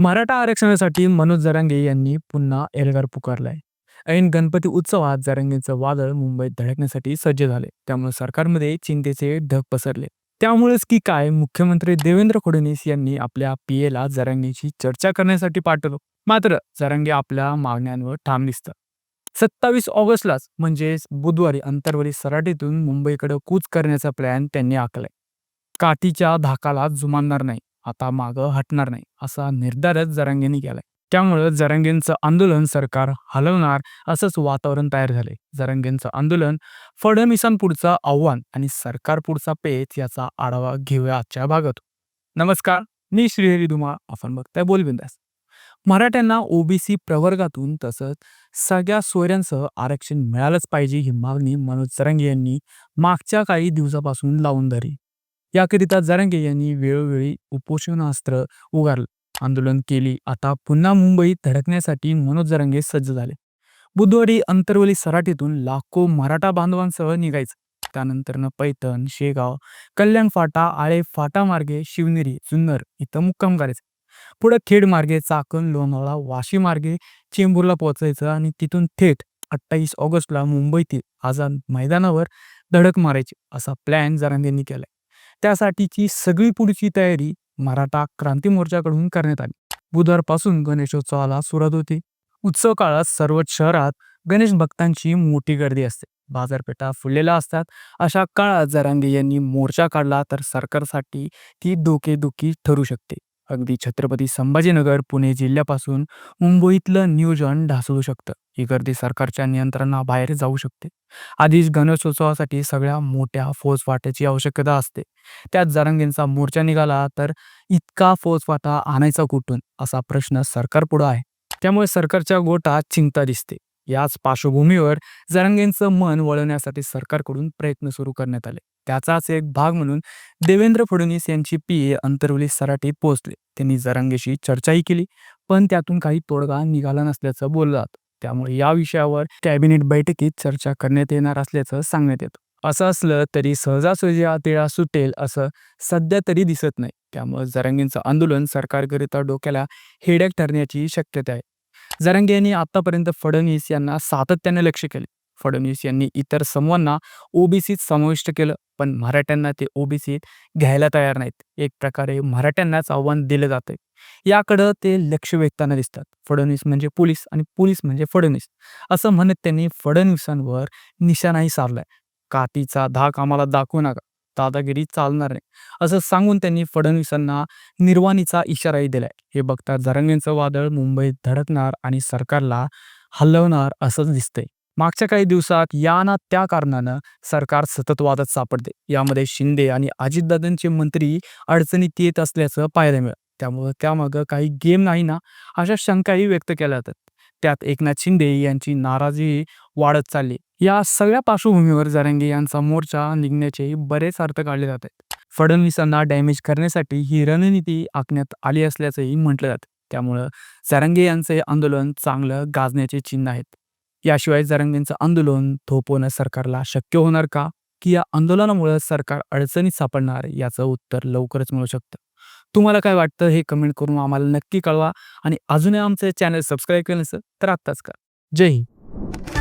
मराठा आरक्षणासाठी मनोज जरांगे यांनी पुन्हा एल्गार पुकारलाय. ऐन गणपती उत्सवात जरांगेंचं वादळ मुंबईत धडकण्यासाठी सज्ज झाले. त्यामुळे सरकारमध्ये चिंतेचे ढग पसरले. त्यामुळेच की काय मुख्यमंत्री देवेंद्र फडणवीस यांनी आपल्या पीएला जरांगेची चर्चा करण्यासाठी पाठवलं. मात्र जरांगे आपल्या मागण्यांवर ठाम दिसतात. सत्तावीस ऑगस्टलाच म्हणजेच बुधवारी अंतरवली सराटीतून मुंबईकडे कूच करण्याचा प्लॅन त्यांनी आखलाय. काठीच्या धाकाला जुमानणार नाही. आता मागं हटणार नाही असा निर्धारच जरांगेंनी केलाय. त्यामुळं जरांगेंचं आंदोलन सरकार हलवणार असंच वातावरण तयार झाले जरांगेंचं आंदोलन फडणवीसांपुढचं आव्हान आणि सरकार पुढचा पेच याचा आढावा घेऊया आजच्या भागात. नमस्कार मी श्रीहरी धुमा आपण बघताय बोलबिंदास मराठ्यांना ओबीसी प्रवर्गातून तसंच सगळ्या सोयऱ्यांसह आरक्षण मिळालंच पाहिजे ही मागणी मनोज जरांगे यांनी मागच्या काही दिवसापासून लावून धरली. याकरिता जरंगे यांनी वेळोवेळी उपोषणास्त्र उगारलं. आंदोलन केली. आता पुन्हा मुंबईत धडकण्यासाठी मनोज जरंगे सज्ज झाले. बुधवारी अंतरवली सराटीतून लाखो मराठा बांधवांसह निघायचं. त्यानंतरनं पैठण शेगाव कल्याण फाटा आळे फाटा मार्गे शिवनेरी जुन्नर इथं मुक्काम करायचं. पुढे खेड मार्गे चाकण लोणावळा वाशी मार्गे चेंबूरला पोहोचायचं आणि तिथून थेट अठ्ठावीस ऑगस्टला मुंबईतील आझाद मैदानावर धडक मारायची असा प्लॅन जरांगेंनी केलाय. त्यासाठीची सगळी पुढची तयारी मराठा क्रांती मोर्चाकडून करण्यात आली. बुधवारपासून गणेशोत्सवाला सुरुवात होती. उत्सव काळात सर्वच शहरात गणेश भक्तांची मोठी गर्दी असते. बाजारपेठा फुललेल्या असतात. अशा काळात जरांगे यांनी मोर्चा काढला तर सरकारसाठी ती डोकेदुखी ठरू शकते. अगदी छत्रपती संभाजीनगर पुणे जिल्ह्यापासून मुंबईतलं नियोजन ढासळू शकतं. ही गर्दी सरकारच्या नियंत्रणाबाहेर जाऊ शकते. आधीच गणेशोत्सवासाठी सगळ्या मोठ्या फौजफाट्याची आवश्यकता असते. त्यात जारंगींचा मोर्चा निघाला तर इतका फौजफाटा आणायचा कुठून? असा प्रश्न सरकारपुढं आहे. त्यामुळे सरकारच्या गोटात चिंता दिसते. याच पार्श्वभूमीवर जरांगेंचं मन वळवण्यासाठी सरकारकडून प्रयत्न सुरू करण्यात आले. त्याचाच एक भाग म्हणून देवेंद्र फडणवीस यांची पीए अंतरवली सराटीत पोहोचले. त्यांनी जरांगेशी चर्चाही केली पण त्यातून काही तोडगा निघाला नसल्याचं बोललं जातं त्यामुळे या विषयावर कॅबिनेट बैठकीत चर्चा करण्यात येणार असल्याचं सांगण्यात येतं. असं असलं तरी सहजासहजी हा तिळा सुटेल असं सध्या तरी दिसत नाही. त्यामुळे जरांगेंचं आंदोलन सरकारकरिता डोक्याला हेडॅक ठरण्याची शक्यता आहे. जरांगे यांनी आतापर्यंत फडणवीस यांना सातत्याने लक्ष केले. फडणवीस यांनी इतर समूहांना ओबीसीत समाविष्ट केलं पण मराठ्यांना ते ओबीसीत घ्यायला तयार नाहीत. एक प्रकारे मराठ्यांनाच आव्हान दिलं जातंय. याकडं ते लक्ष वेधताना दिसतात. फडणवीस म्हणजे पोलीस आणि पोलीस म्हणजे फडणवीस. असं म्हणत त्यांनी फडणवीसांवर निशाणाही साधलाय. कातीचा धाक आम्हाला दाखवू नका. दादागिरी चालणार नाही. असं सांगून त्यांनी फडणवीसांना निर्वाणीचा इशाराही दिलाय. हे बघता जरंगेंचं वादळ मुंबईत धडकणार आणि सरकारला हलवणार असंच दिसतंय. मागच्या काही दिवसात या ना त्या कारणानं सरकार सतत वादात सापडते. यामध्ये शिंदे आणि अजितदादांचे मंत्री अडचणीत येत असल्याचं पाहायला मिळतं. त्यामुळं त्यामागं काही गेम नाही ना अशा शंकाही व्यक्त केल्या जातात. त्यात एकनाथ शिंदे यांची नाराजी वाढत चालली. या सगळ्या पार्श्वभूमीवर जारंगे यांचा मोर्चा निघण्याचे बरेच अर्थ काढले जात आहेत. फडणवीसांना डॅमेज करण्यासाठी ही रणनीती आखण्यात आली असल्याचंही म्हटलं जातं. त्यामुळं जारंगे यांचे आंदोलन चांगलं गाजण्याचे चिन्ह आहेत. याशिवाय जरांगेंचं आंदोलन थोपवणं सरकारला शक्य होणार का? की या आंदोलनामुळे सरकार अडचणीत सापडणार याचं उत्तर लवकरच मिळू शकतं. तुम्हाला काय वाटतं हे कमेंट करून आम्हाला नक्की कळवा. आणि अजूनही आमचं चॅनल सबस्क्राईब केलं नसेल तर आत्ताच करा. जय हिंद.